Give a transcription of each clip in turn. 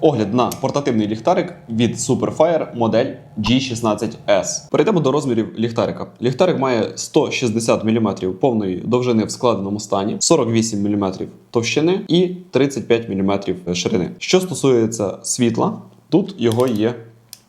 Огляд на портативний ліхтарик від Superfire модель G16S. Перейдемо до розмірів ліхтарика. Ліхтарик має 160 мм повної довжини в складеному стані, 48 мм товщини і 35 мм ширини. Що стосується світла, тут його є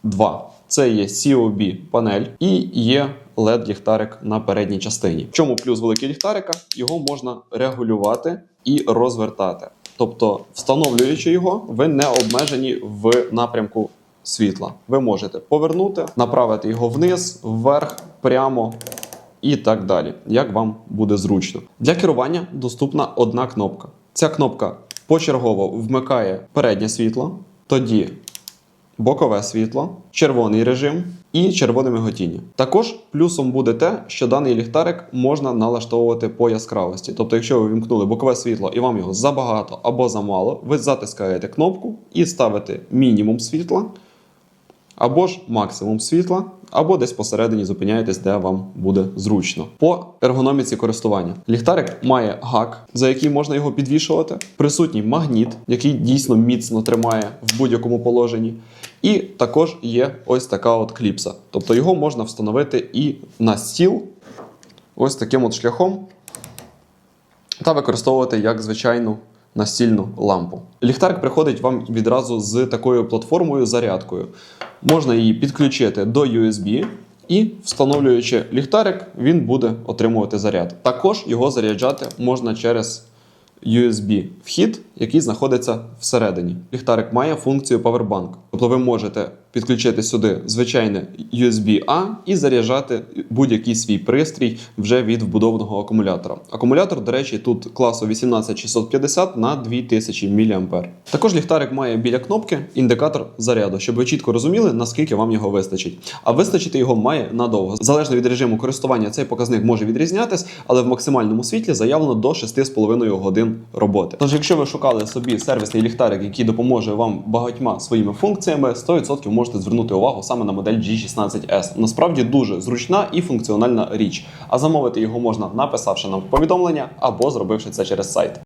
два. Це є COB панель і є led ліхтарик на передній частині. В чому плюс великий ліхтарика? Його можна регулювати і розвертати. Тобто, встановлюючи його, ви не обмежені в напрямку світла. Ви можете повернути, направити його вниз, вверх, прямо і так далі, як вам буде зручно. Для керування доступна одна кнопка. Ця кнопка почергово вмикає переднє світло, тоді бокове світло, червоний режим і червоне миготіння. Також плюсом буде те, що даний ліхтарик можна налаштовувати по яскравості. Тобто, якщо ви вімкнули бокове світло і вам його забагато або замало, ви затискаєте кнопку і ставите мінімум світла, або ж максимум світла, або десь посередині зупиняєтесь, де вам буде зручно. По ергономіці користування. Ліхтарик має гак, за який можна його підвішувати. Присутній магніт, який дійсно міцно тримає в будь-якому положенні. І також є ось така от кліпса. Тобто його можна встановити і на стіл, ось таким от шляхом, та використовувати як звичайну настільну лампу. Ліхтарик приходить вам відразу з такою платформою зарядкою. Можна її підключити до USB. І встановлюючи ліхтарик, він буде отримувати заряд. Також його заряджати можна через USB вхід, який знаходиться всередині. Ліхтарик має функцію Powerbank. Тобто ви можете підключити сюди звичайне USB-A і заряджати будь-який свій пристрій вже від вбудованого акумулятора. Акумулятор, до речі, тут класу 18650 на 2000 мА. Також ліхтарик має біля кнопки індикатор заряду, щоб ви чітко розуміли, наскільки вам його вистачить. А вистачити його має надовго. Залежно від режиму користування, цей показник може відрізнятись, але в максимальному світлі заявлено до 6,5 годин роботи. Тож, якщо ви шукали собі сервісний ліхтарик, який допоможе вам багатьма своїми функціями, 100% можете звернути увагу саме на модель G16S. Насправді дуже зручна і функціональна річ. А замовити його можна написавши нам повідомлення або зробивши це через сайт.